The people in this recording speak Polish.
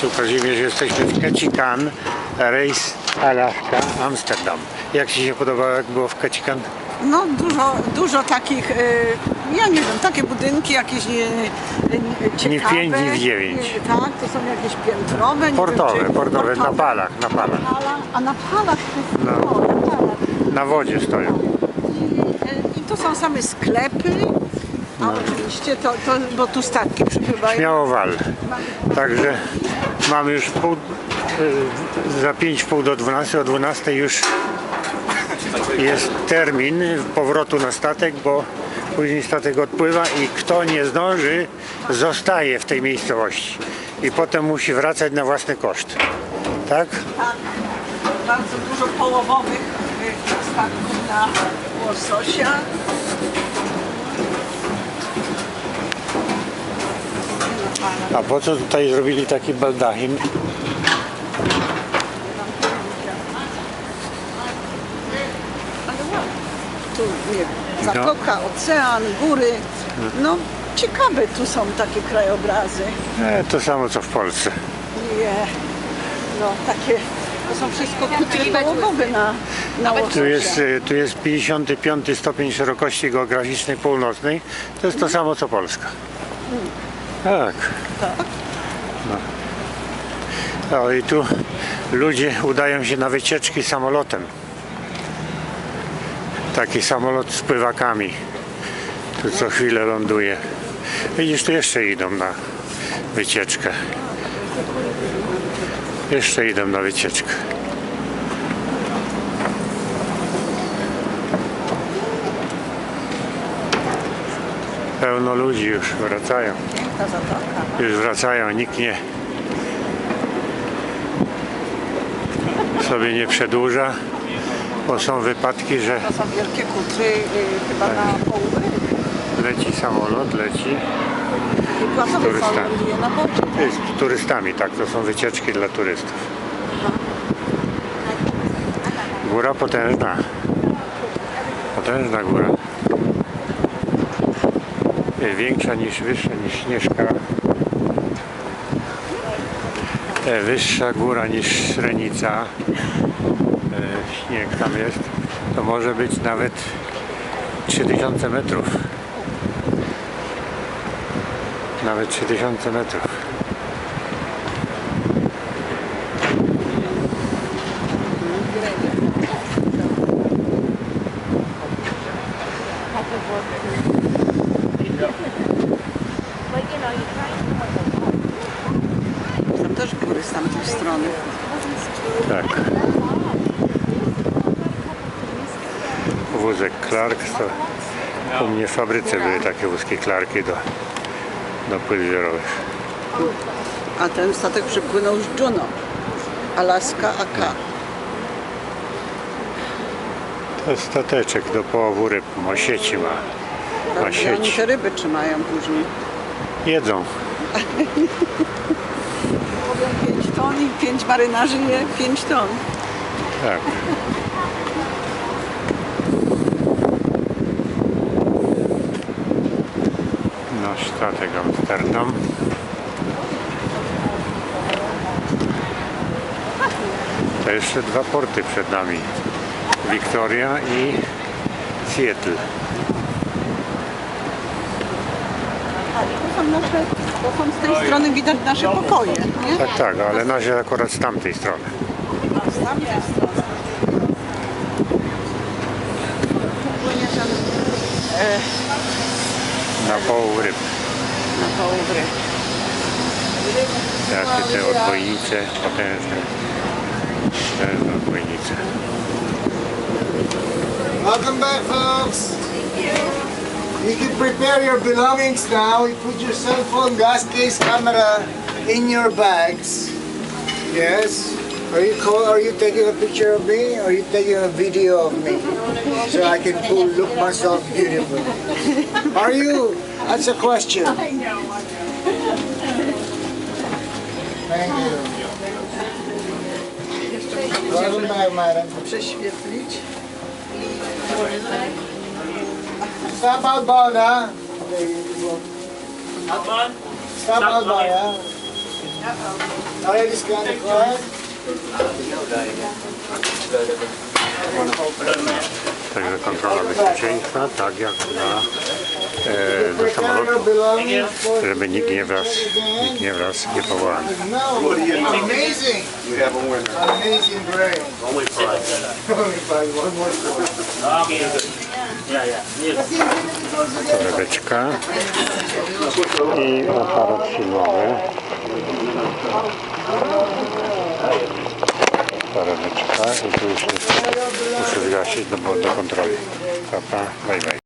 Tu Kazimierz jesteśmy w Kecikan, rejs Alaska, Amsterdam. Jak Ci się podobało, jak było w Kecikan? No dużo, dużo takich, y, ja nie wiem, takie budynki jakieś nie, nie, ciekawe. pięć, ni w dziewięć. Nie, Tak, to są jakieś piętrowe. nie Portowe, wiem, czy, portowe, na palach, na palach. Pala, a na palach to No. no. na palach. Na wodzie stoją. I, I tu są same sklepy. A oczywiście to, to, bo tu statki przypływają. Śmiałowal. Także mamy już pół, y, za 5 pół do 12, o 12 już jest termin powrotu na statek, bo później statek odpływa i kto nie zdąży, zostaje w tej miejscowości i potem musi wracać na własny koszt. Tak? Tak, bardzo dużo połowowych y, statków na łososia. A po co tutaj zrobili taki baldachim? Tu nie wiem, zatoka, ocean, góry. No ciekawe tu są takie krajobrazy. E, to samo co w Polsce. Nie, no takie, to są wszystko kutry połowowe na, na. Tu jest, y, tu jest 55 stopień szerokości geograficznej północnej. To jest to samo co Polska. Tak. Tak. No i tu ludzie udają się na wycieczki samolotem. Taki samolot z pływakami. Tu co chwilę ląduje. Widzisz, tu jeszcze idą na wycieczkę. Jeszcze idą na wycieczkę. Pełno ludzi już wracają. Zatoka. Już wracają, nikt nie sobie nie przedłuża, bo są wypadki, że To są wielkie kutry y, chyba Tak. na połowę. leci samolot, leci I płacowy Turysta. na bocie. z turystami, tak, to są wycieczki dla turystów. Góra potężna. Potężna góra. Większa niż wyższa niż Śnieżka. E, Wyższa góra niż Śrenica. E, Śnieg tam jest. To może być nawet 3000 metrów. Nawet 3000 metrów. Tam też góry z tamtej strony. Tak. Wózek Clark to u mnie w fabryce były takie wózki Clarki do, do płyt zbiorowych. A ten statek przypłynął z Juno. Alaska AK. To jest stateczek do połowu ryb, ma sieci ma. Ma? I Oni sieć. te ryby trzymają później. Jedzą. Mówią 5 ton i 5 marynarzy je 5 ton. Tak. Nasz statek Amsterdam. To jeszcze dwa porty przed nami. Victoria i Seattle. To są nasze, to są z tej strony widać nasze pokoje, nie? Tak, tak, ale nasze akurat z tamtej strony. A z tamtej strony. Płynie e, Na połów ryb. na południe. Jakie te odbojnice potężne. Potężne odbojnice. Welcome back, folks. You can prepare your belongings now. You put your cell phone, gas case, camera in your bags. Yes. Are you call, Are you taking a picture of me? Or are you taking a video of me so I can pull, look myself beautiful? Are you? That's a question. Thank you. Welcome back, madam. Prześwietlić. Stop outbound, ha? Stop outbound, ha? Already scanned the card? Także kontrola bezpieczeństwa, tak jak na, e, do samolotu, żeby nikt nie wraz, nikt nie wraz nie powołany. No, amazing. We have a winner. Amazing brain. Only prize. Only five, one more. Torebeczka i aparat filmowy. Torebeczka i tu już muszę zgasić do, do kontroli. Papa, bye bye.